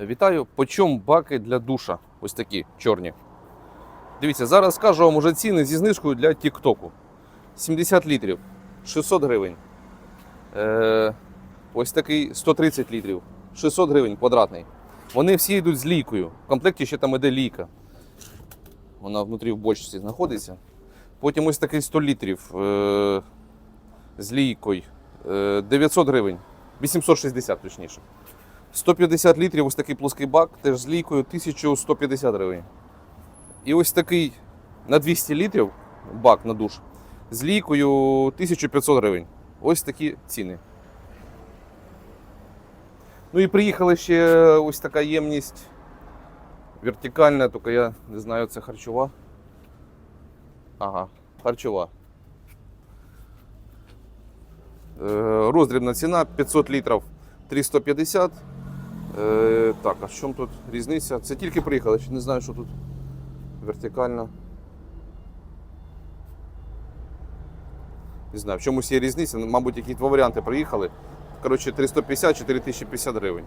Вітаю. По баки для душа? Ось такі чорні. Дивіться, зараз скажу вам уже ціни зі знижкою для Тіктоку. 70 літрів 600 гривень. Е, ось такий 130 літрів 600 гривень квадратний. Вони всі йдуть з лійкою. В комплекті ще там іде лійка. Вона внутрі в бочці знаходиться. Потім ось такий 100 літрів е, з лійкою. Е, 900 гривень. 860 точніше. 150 літрів, ось такий плоский бак, теж з лійкою 1150 гривень. І ось такий на 200 літрів бак на душ з лійкою 1500 гривень. Ось такі ціни. Ну і приїхала ще ось така ємність вертикальна, тільки я не знаю, це харчова. Ага, харчова. Е, Роздрібна ціна 500 літрів 350. Е, так, а в чому тут різниця? Це тільки приїхали, ще не знаю, що тут вертикально. Не знаю, в чомусь є різниця. Мабуть, які два варіанти приїхали. Коротше, 350 4050 гривень.